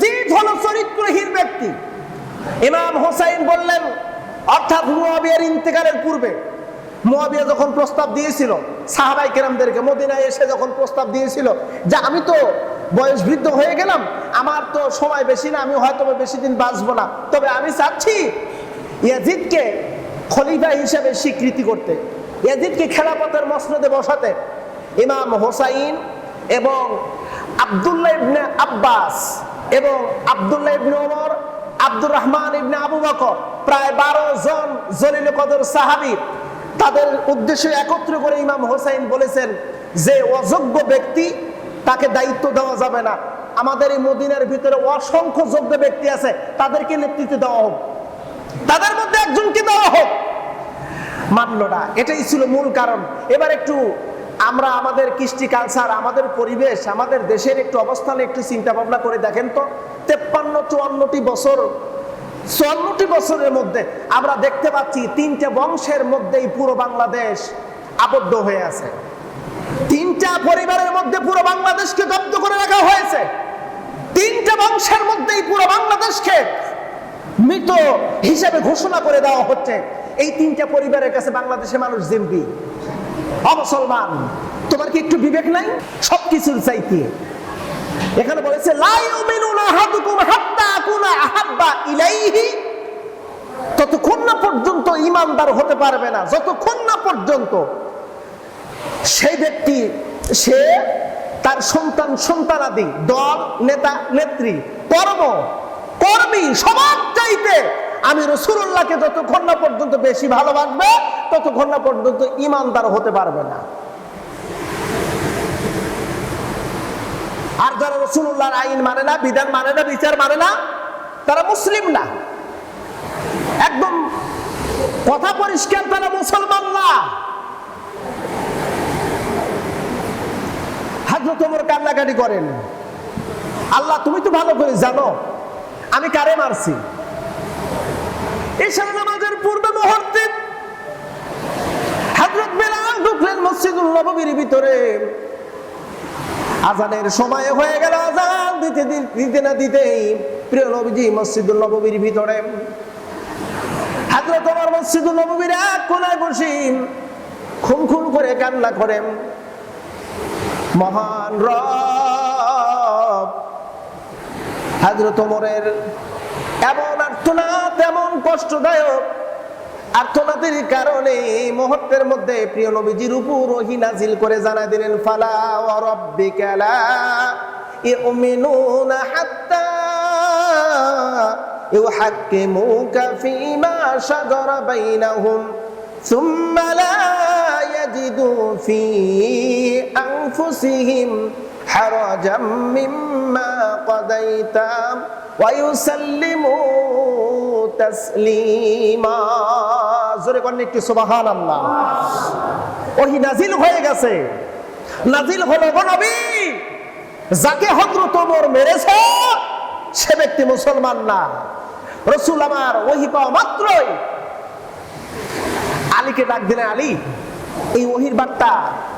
জিদ হলো চরিত্রহীন ব্যক্তি, ইমাম হোসাইন বললেন, অর্থাৎ মুয়াবিয়ার ইন্তেকালের পূর্বে, মুয়াবিয়া যখন প্রস্তাব দিয়েছিল, সাহাবাই কেরামদেরকে মদিনায় এসে যখন প্রস্তাব দিয়েছিল যে আমি তো বয়স বৃদ্ধ হয়ে গেলাম, আমার তো সময় বেশি না, আমি হয়তো বেশি দিন বাঁচবো না, তবে আমি চাচ্ছি ইয়াজিদকে খলিফা হিসেবে স্বীকৃতি করতে, ইয়াজিদকে খেলাপথের মসনদে বসাতে। ইমাম হোসাইন এবং আব্দুল্লাহ ইবনে আব্বাস এবং আব্দুল্লাহ ইবনে Omar, Abdur Rahman ibn Abu Bakr, প্রায় বারো জন জলিল কদর সাহাবি। তাদের উদ্দেশ্যে একত্র করে ইমাম হোসাইন বলেছেন যে অযোগ্য ব্যক্তি তাকে দায়িত্ব দেওয়া যাবে না। আমাদের এই মদিনার ভিতরে অসংখ্য যোগ্য ব্যক্তি আছে, তাদেরকে নেতৃত্ব দেওয়া হোক। তাদের মধ্যে একজনকে দেওয়া হোক। মানলো না, এটাই ছিল মূল কারণ। এবার একটু আমরা আমাদের কৃষ্টি কালচার আমাদের পরিবেশ, আমাদের দেশের একটু অবস্থানে, একটু চিন্তা ভাবনা করে দেখেন তো, তেপ্পান্ন, চুয়ান্নটি বছর, চুয়ান্নটি বছরের মধ্যে আমরা দেখতে পাচ্ছি তিনটে বংশের মধ্যেই পুরো বাংলাদেশ আবদ্ধ হয়ে আছে। তিনটা পরিবারের মধ্যে পুরো বাংলাদেশকে জব্দ করে রাখা হয়েছে। তিনটা বংশের মধ্যেই পুরো বাংলাদেশকে মৃত হিসেবে ঘোষণা করে দেওয়া হচ্ছে। এই তিনটা পরিবারের কাছে বাংলাদেশের মানুষ জিম্বি অমুসলমান তোমার কি একটু বিবেক নাই? সবকিছুর চাইতে। এখানে বলেছে ততক্ষণ না পর্যন্ত ইমানদার হতে পারবে না। যতক্ষণ না পর্যন্ত সেই ব্যক্তি, সে তার সন্তান, সন্তানাদি, দল, নেতা, নেত্রী, কর্ম, কর্মী সবার চাইতে আমি রসুল্লাহকে যতক্ষণ না পর্যন্ত বেশি ভালোবাসবে, ততক্ষণ না পর্যন্ত ইমানদার হতে পারবে না। আর যারা রসুল্লাহর আইন মানে না, বিধান মানে না, বিচার মানে না, তারা মুসলিম না। একদম কথা পরিষ্কার, তারা মুসলমান না। হাজরত ওমর কান্নাকাটি করেন। আল্লাহ, তুমি তো ভালো করে জানো, আমি কারে মারছি? ঈশান নামাজের পূর্বে মুহূর্তে হযরত বেলাল ঢুকলেন মসজিদুল নববীর ভিতরে। আজানের সময় হয়ে গেল আজান, দিতে দিতে না দিতেই প্রিয় নবীজি মসজিদুল নববীর ভিতরে। ওমর মসজিদুল নববীর এক করে কান্না করেন মহান রব হাজরত ওমরের এমন আর্তনাদ এমন কষ্টদায়ক আর্তনাদের কারণে এই মুহূর্তের মধ্যে প্রিয় নবীজির উপর ওহি নাজিল করে জানা দিলেন ফালা ওয়া রাব্বিকা লা ইউমিনুনা হাত্তা ইউহাক্কিমুকা ফীমা শাজারা বাইনাহুম ثم لا يجدوا في أنفسهم حرجا مما قضيت ويسلموا জোরে করেন একটু ওহি নাজিল হয়ে গেছে। নাজিল হলো যাকে মেরেছে, সে ব্যক্তি মুসলমান না। রসুল আমার ওহি পাওয়া মাত্রই। আলীকে ডাক দিলেন, আলী, এই ওহির বার্তা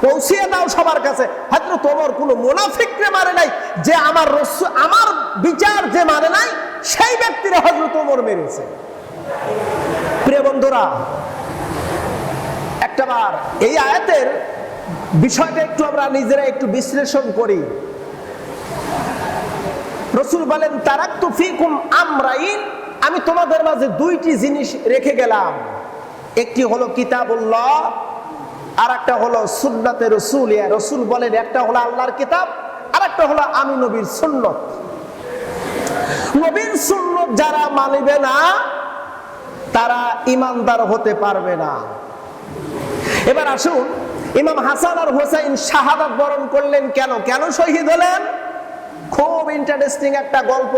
পৌঁছিয়ে দাও সবার কাছে। হয়তো তোমার কোনো মোনাফিক মারে নাই। যে আমার রসু, আমার বিচার যে মারে নাই সেই ব্যক্তিরা হজরত ওমর মেরেছে। প্রিয় বন্ধুরা একটাবার এই আয়াতের বিষয়টা একটু আমরা নিজেরা একটু বিশ্লেষণ করি। রসুল বলেন তারাক তু ফিকুম আমরাইন আমি তোমাদের মাঝে দুইটি জিনিস রেখে গেলাম। একটি হলো কিতাবুল্লাহ আর একটা হলো সুন্নাতে রসুল। রসুল বলেন, একটা হলো আল্লাহর কিতাব আর একটা হলো আমি নবীর সুন্নত। নবীর সুন্নত যারা মানবে না, তারা ইমানদার হতে পারবে না। এবার আসুন, ইমাম হাসান আর হোসাইন শাহাদাত বরণ করলেন কেন? কেন শহীদ হলেন? খুব ইন্টারেস্টিং একটা গল্প।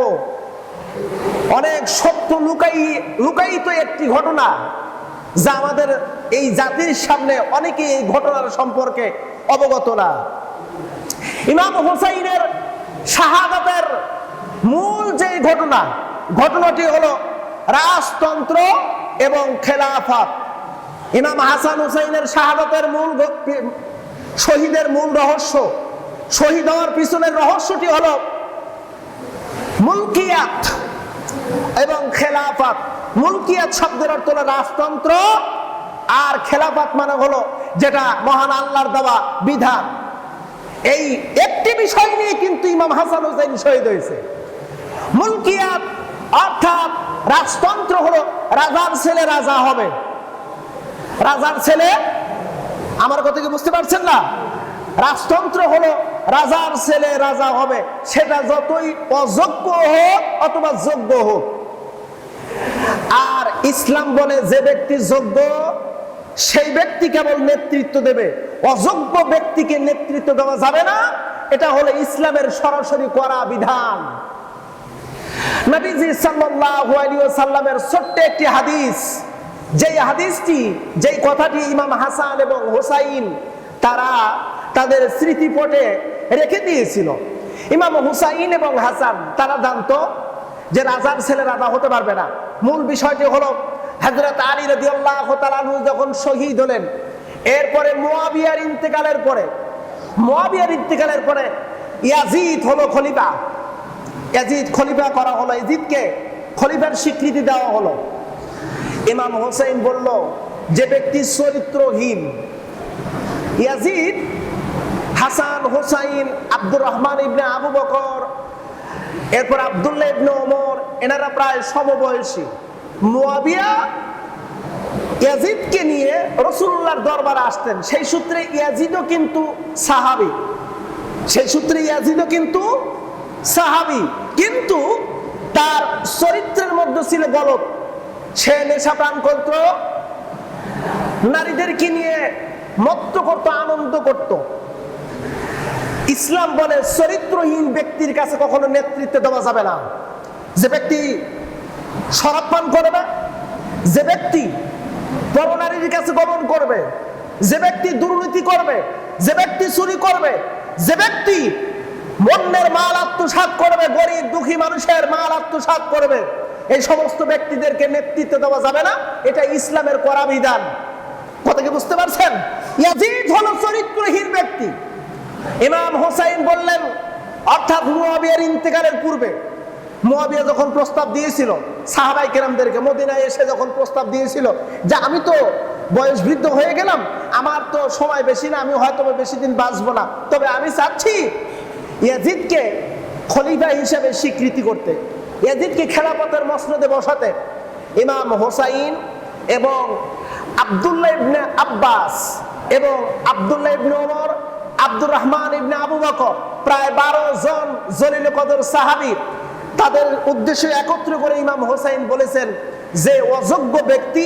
অনেক সত্য লুকাই, লুকায়িত একটি ঘটনা, যা আমাদের এই জাতির সামনে অনেকে এই ঘটনার সম্পর্কে অবগত না। ইমাম হোসাইনের শাহাদাতের মূল যে ঘটনা, ঘটনাটি হলো রাজতন্ত্র এবং খেলাফত। ইমাম হাসান হুসাইনের শাহাদাতের মূল শহীদের মূল রহস্য। শহীদ হওয়ার পিছনের রহস্যটি হলো মুলকিয়াত এবং খেলাফাত। মুলকিয়াত শব্দের অর্থ হলো রাজতন্ত্র আর খেলাফাত মানে হলো যেটা মহান আল্লাহর দেওয়া বিধান। এই একটি বিষয় নিয়ে কিন্তু ইমাম হাসান হুসাইন শহীদ হয়েছে। মুলকিয়াত অর্থাৎ রাজতন্ত্র হলো রাজার ছেলে রাজা হবে। রাজার ছেলে, আমার কথা কি বুঝতে পারছেন না? রাজতন্ত্র হলো রাজার ছেলে রাজা হবে। সেটা যতই অযোগ্য হোক অথবা যোগ্য হোক। আর ইসলাম বলে যে ব্যক্তি যোগ্য, সেই ব্যক্তি কেবল নেতৃত্ব দেবে। অযোগ্য ব্যক্তিকে নেতৃত্ব দেওয়া যাবে না। এটা হলো ইসলামের সরাসরি করা বিধান। নবীজি সাল্লাল্লাহু আলাইহি ওয়াসাল্লামের ছোট্ট একটি হাদিস। যেই হাদিসটি, যেই কথাটি ইমাম হাসান এবং হোসাইন তারা তাদের স্মৃতিপটে রেখে দিয়েছিল। ইমাম হুসাইন এবং হাসান, তারা জানতো যে রাজার ছেলে রাজা হতে পারবে না। মূল বিষয়টি হলো, হযরত আলী তাআলা আনহু যখন শহীদ হলেন, এরপরে মুয়াবিয়ার ইন্তেকালের পরে, মুয়াবিয়ার ইন্তেকালের পরে ইয়াজিদ হলো খলিফা। ইয়াজিদ খলিফা করা হলো, ইয়াজিদকে খলিফার স্বীকৃতি দেওয়া হলো। ইমাম হোসেন বলল, যে ব্যক্তি চরিত্রহীন, Yazid Hasan Hussain, Abdur Rahman ibn Abu Bakr, এরপর আব্দুল্লাহ ইবনে ওমর, এনারা প্রায় সমবয়সী। মুয়াবিয়া ইয়াজিদকে নিয়ে রসুল্লাহর দরবারে আসতেন। সেই সূত্রে ইয়াজিদও কিন্তু সাহাবী। সেই সূত্রে ইয়াজিদও কিন্তু সাহাবি, কিন্তু তার চরিত্রের মধ্যে ছিল গলত। সে নেশা প্রাণ করত, নারীদেরকে নিয়ে মত্ত করত, আনন্দ করত। ইসলাম বলে চরিত্রহীন ব্যক্তির কাছে কখনো নেতৃত্ব দেওয়া যাবে না। যে ব্যক্তি শরাব পান করবে যে ব্যক্তি পরনারীর কাছে গমন করবে, যে ব্যক্তি দুর্নীতি করবে, যে ব্যক্তি চুরি করবে, যে ব্যক্তি বন্যের মাল আত্মসাত করবে, গরিব দুঃখী মানুষের মাল আত্মসাত করবে। এই সমস্ত ব্যক্তিদেরকে নেতৃত্ব দেওয়া যাবে না, এটা ইসলামের করা বিধান। কথা কি বুঝতে পারছেন? ইয়াজিদ হলো চরিত্রহীন ব্যক্তি। ইমাম হোসাইন বললেন, অর্থাৎ মুয়াবিয়ার ইন্তেকালের পূর্বে, মুয়াবিয়া যখন প্রস্তাব দিয়েছিল, সাহাবাই কেরামদেরকে, মদিনায় এসে যখন প্রস্তাব দিয়েছিল যে আমি তো বয়স বৃদ্ধ হয়ে গেলাম, আমার তো সময় বেশি না, আমি হয়তো বেশি দিন বাঁচবো না, তবে আমি চাচ্ছি ইয়াজিদকে খলিফা হিসেবে স্বীকৃতি করতে, ইয়াজিদকে খেলাপথের মসনদে বসাতে ইমাম হোসাইন এবং আব্দুল্লাহ ইবনে আব্বাস এবং আব্দুল্লাহ ইবনে Omar, Abdur Rahman ibn Abu Bakr, প্রায় বারো জন জলিল কদর সাহাবী তাদের উদ্দেশ্যে একত্র করে ইমাম হোসাইন বলেছেন যে অযোগ্য ব্যক্তি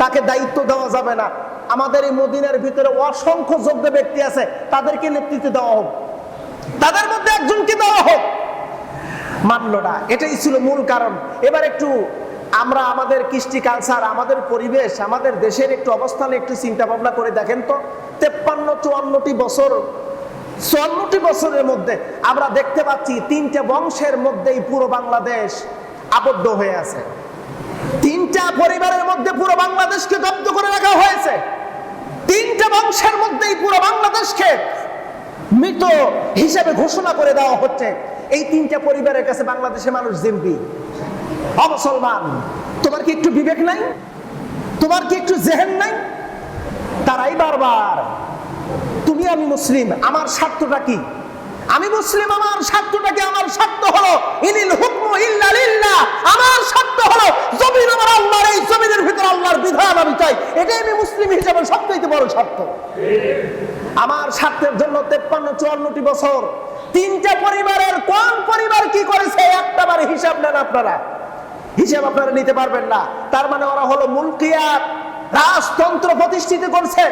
তাকে দায়িত্ব দেওয়া যাবে না। আমাদের এই মদিনার ভিতরে অসংখ্য যোগ্য ব্যক্তি আছে, তাদেরকে নেতৃত্ব দেওয়া হোক। তাদের মধ্যে একজনকে দেওয়া হোক। মানলো না। এটাই ছিল মূল কারণ। এবার একটু আমরা আমাদের কৃষ্টি কালচার আমাদের পরিবেশ, আমাদের দেশের একটু অবস্থান একটু চিন্তা ভাবনা করে দেখেন তো। তেপ্পান্ন, চুয়ান্নটি বছর, চুয়ান্নটি বছরের মধ্যে আমরা দেখতে পাচ্ছি তিনটে বংশের মধ্যেই পুরো বাংলাদেশ আবদ্ধ হয়ে আছে। তিনটা পরিবারের মধ্যে পুরো বাংলাদেশকে জব্দ করে রাখা হয়েছে। তিনটা বংশের মধ্যেই পুরো বাংলাদেশকে মৃত হিসাবে ঘোষণা করে দেওয়া হচ্ছে। এই তিনটা পরিবারের কাছে বাংলাদেশের মানুষ জিম্পি অমুসলমান তোমার কি একটু বিবেক নাই? তোমার কি একটু জেহেন নাই? তারাই বারবার, তুমি আমি মুসলিম, আমার স্বার্থটা কি? আমি মুসলিম, আমার স্বার্থটা কি আমার স্বার্থ হলো? ইনিল হুকমু ইল্লা লিল্লাহ। আমার স্বার্থ হলো জমিন আমার আল্লাহর, এই জমিনের ভিতর আল্লাহর বিধান আমি চাই। এটাই আমি মুসলিম হিসেবে সবচেয়ে বড় স্বার্থ। আমার স্বার্থের জন্য তেপ্পান্ন, চুয়ান্নটি বছর। তিনটা পরিবারের কোন পরিবার কি করেছে একটা বারে হিসাব নেন আপনারা। হিসাব আপনারা নিতে পারবেন না। তার মানে ওরা হলো মুলকিয়াত। রাজতন্ত্র প্রতিষ্ঠিত করছে।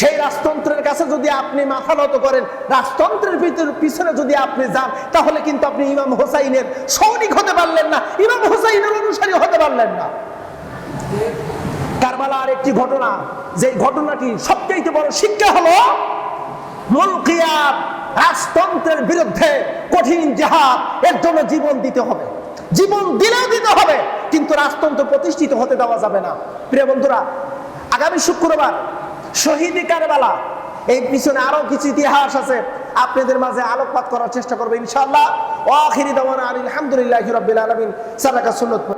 সেই রাজতন্ত্রের কাছে যদি আপনি মাথা নত করেন, রাজতন্ত্রের ভিতর পিছনে যদি আপনি যান, তাহলে কিন্তু আপনি ইমাম হোসাইনের সৈনিক হতে পারলেন না, ইমাম হোসাইনের অনুসারী হতে পারলেন না। কারবালার একটি ঘটনা যে ঘটনাটি সবচেয়ে বড় শিক্ষা হলো মুলকিয়াত রাজতন্ত্রের বিরুদ্ধে কঠিন জাহাদ, এর জন্য জীবন দিতে হবে। জীবন দিলেও দিতে হবে, কিন্তু রাজতন্ত্র প্রতিষ্ঠিত হতে দেওয়া যাবে না। প্রিয় বন্ধুরা, আগামী শুক্রবার শহীদ কারবালা। এই পিছনে আরও কিছু ইতিহাস আছে। আপনাদের মাঝে আলোকপাত করার চেষ্টা করব ইনশাল্লাহ আখিরি দাওয়ানা আলহামদুলিল্লাহ রবিল আলমিন। সালাকা সুন্নত